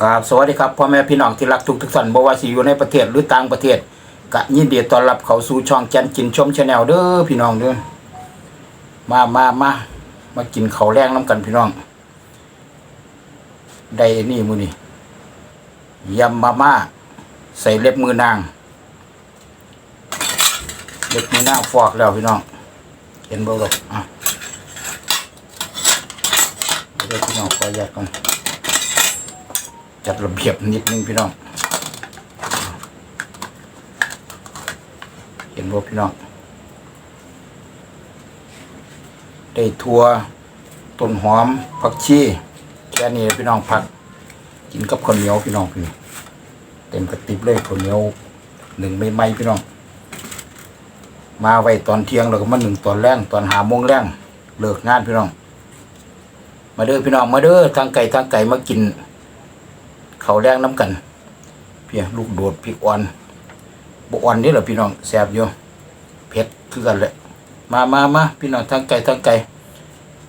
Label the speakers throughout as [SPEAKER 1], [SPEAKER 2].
[SPEAKER 1] ครับสวัสดีครับพ่อแม่พี่น้องที่รักทุกทุกท่านบ่ว่าสิอยู่ในประเทศหรือต่างประเทศก็ยินดีต้อนรับเขาสู่ช่องแจนกินชมชาแนลเด้อพี่น้องเด้อมามามามากินเขาแรงน้ำกันพี่น้องได้นี่มือนี้ยำมาม่าใส่เล็บมือนาง เล็บมือนางฟอกแล้วพี่น้อง เห็นบ่ลูกอะเดี๋ยวพี่น้องขอแยกก่อน จัดระเบียบนิดนึงพี่น้อง เห็นบ่พี่น้อง ได้ทั่วต้นหอมผักชีแค่นี้พี่น้องผัก กินกับข้าวเหนียวพี่น้องพี่เต็มกระติบเลยข้าวเหนียวหนึ่งไม่ไหมพี่น้อง มาไว้ตอนเที่ยงแล้วก็มาหนึ่งตอนแรงตอนหาโมงแรงเลิกงานพี่น้อง มาเด้อพี่น้องมาเด้อทางไก่ทางไก่มากิน เขาแรงน้ำกัน เพียลูกโดดพริกอ่อนบอ่อนนี่แหละพี่น้องแซ่บอยู่เผ็ดคือกันแหละมามามาพี่น้องทางไก่ทางไก่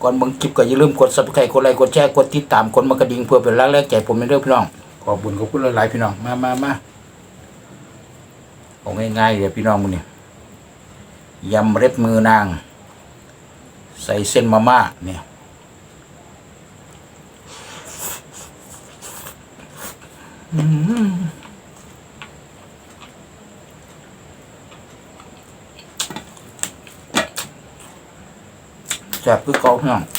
[SPEAKER 1] ก่อนมึงคลิปก็อย่าลืมกด subscribe กดไลค์กดแชร์กดติดตามกดมากระดิ่งเพื่อเป็นแรงแรงใจผมในเรื่องพี่น้องขอบุญขอบคุณหลายๆพี่น้องมามามาเอาง่ายๆเดี๋ยวพี่น้องมึงนี่ยำเร็บมือนาง ใส่เส้นมาม่าเนี่ย แซ่บคือเก่าพี่น้อง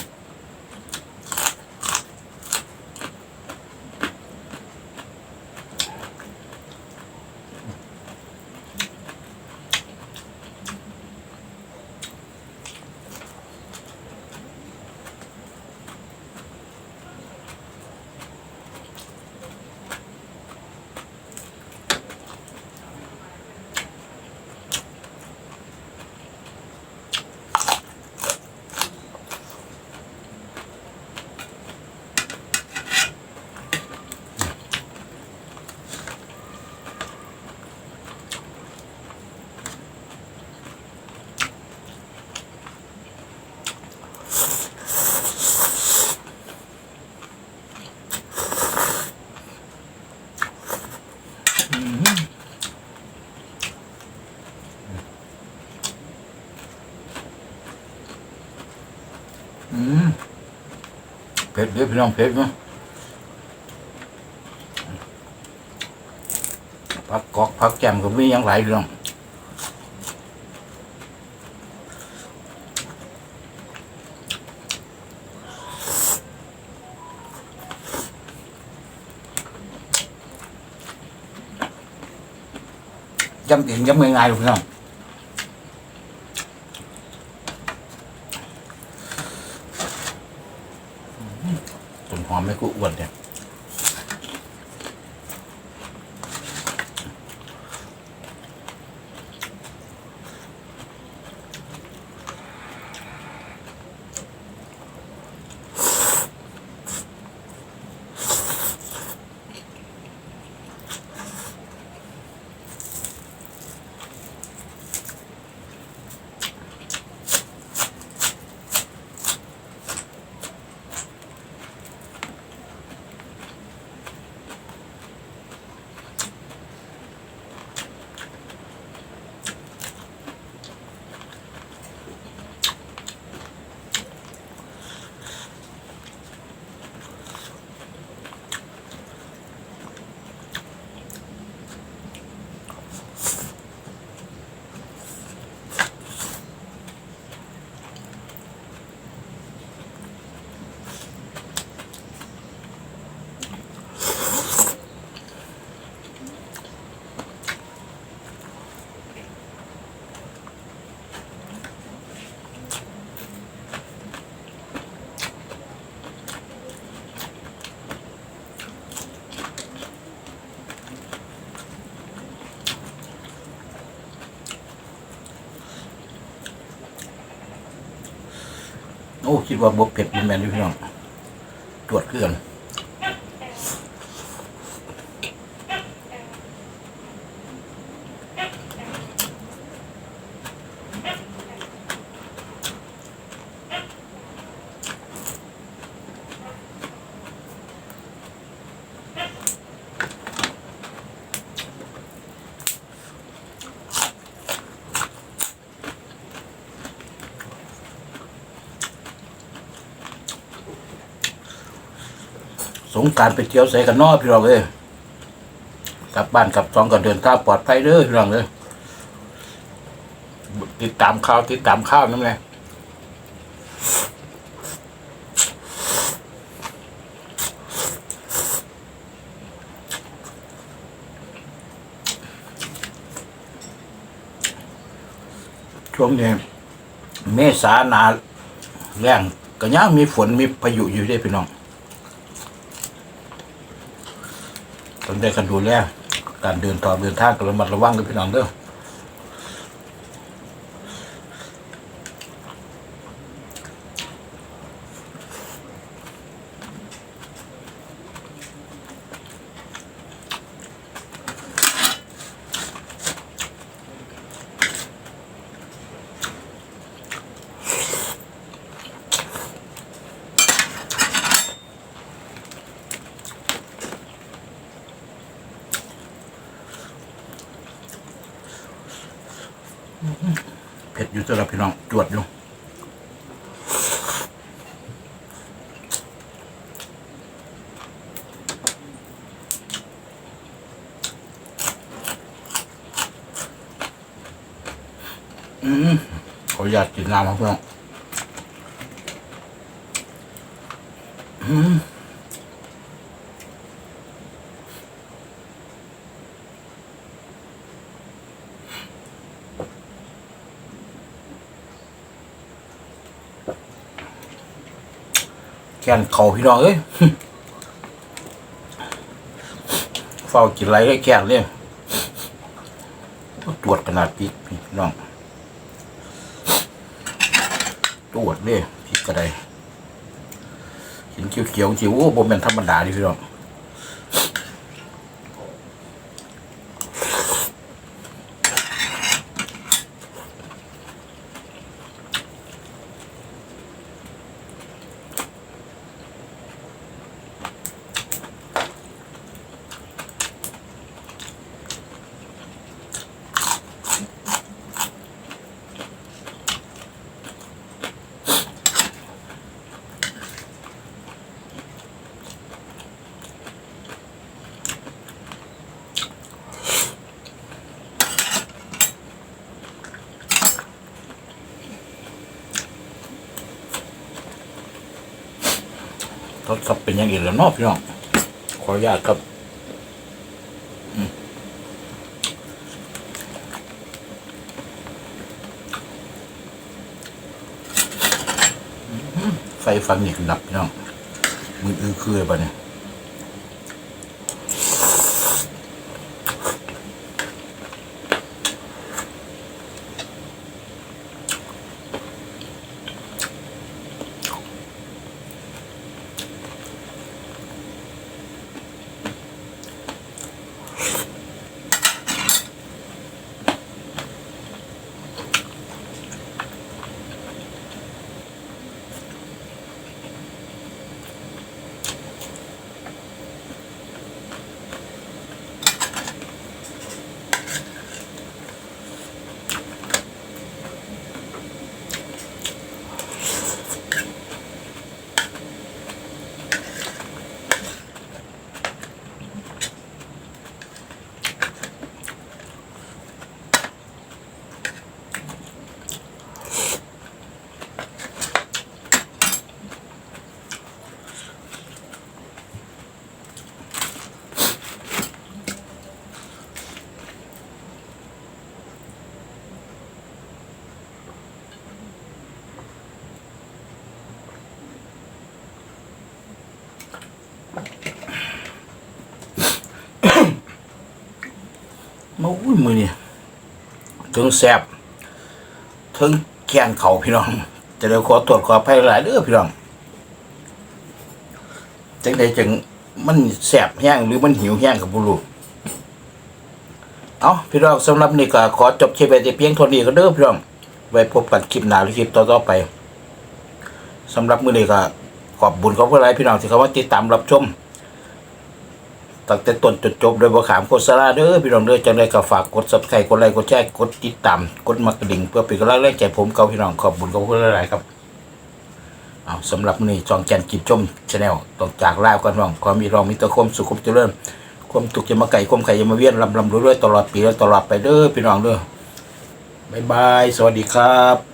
[SPEAKER 1] ผ็ดเด้อพี่น้องเผ็ดเนาะผักกอกผักแกมก็มีอย่างหลายเรื่องยำกินยำง่ายๆลูกพี่น้อง หอมไม่กูอ้วนเนี่ย อ้คิดว่าบวเผ็ดเป็นแมนอยู่พี่น้องตรวจเครื่อง งการไปเที่ยวใส่กันนอพี่น้องเอ้ยกลับบ้านกลับซองก็เดินทางปลอดภัยเด้อพี่น้องเอ้ยติดตามข่าวติดตามข่าวนั่นแหละช่วงนี้เมษานาแรงก็ยังมีฝนมีพายุอยู่ด้วยพี่น้อง ต้อง ได้กันดูแลการเดินต่อเดินทางก็ระมัดระวังกันพี่น้องเด้อ อยู่สำหรับพี่น้องจวดอยู่อืมขออยากกินน้ำครับพี่น้อง นเขาพี่น้องเอ้ยเฝ้ากินไรได้แกนเลยตรวจขนาดพริกพี่น้องตรวจเลยพริกกระไดกินเขียวๆจิ๋วโอ้บ่แม่นธรรมดาดิพี่น้อง ทดสอบเป็นอย่างอื่นแล้วเนาะพี่น้องขออนุญาตครับไฟฟังนี่คือดับพี่น้องมืออื้อคืออะไรปะเนี่ย อ้ยมือนี่ถึงแสบถึงแขนเขาพี่น้อง จะเดี๋ยวขอตรวจขออภัยหลายเด้อพี่น้องจังใดจังมันแสบแห้งหรือมันหิวแห้งกับบุรุษเอาพี่น้องสำหรับนี่ก็ขอจบคลิปไปแต่เพียงเท่านี้ก็เด้อพี่น้อง ไว้พบกันคลิปหน้าหรือคลิปต่อๆไปสำหรับมือนี้ก็ขอบบุญขอบคุณหลายพี่น้องที่เข้ามาติดตามรับชม ตั้งแต่ต้นจนจบโดยบ่ขามโฆษณาเด้อพี่น้องเด้อจังไดก็ฝากกด Subscribe กดไลค์กดแชร์กดติดตามกดมักกระดิ่งเพื่อเป็นกำลังแรงใจผมก่าพี่น้องขอบคุณขอบคุณหลายๆครับเอาสำหรับนี้จองแกนกิบชมชาแนลต้องจากลาก่อนน้องขอมีรองมีตะคมสุขุมเจริญความตุกจะมาไก่ความไข่อยามาเวียนลำลำรวยๆตลอดปีและตลอดไปเด้อพี่น้องเด้อบายบายสวัสดีครับ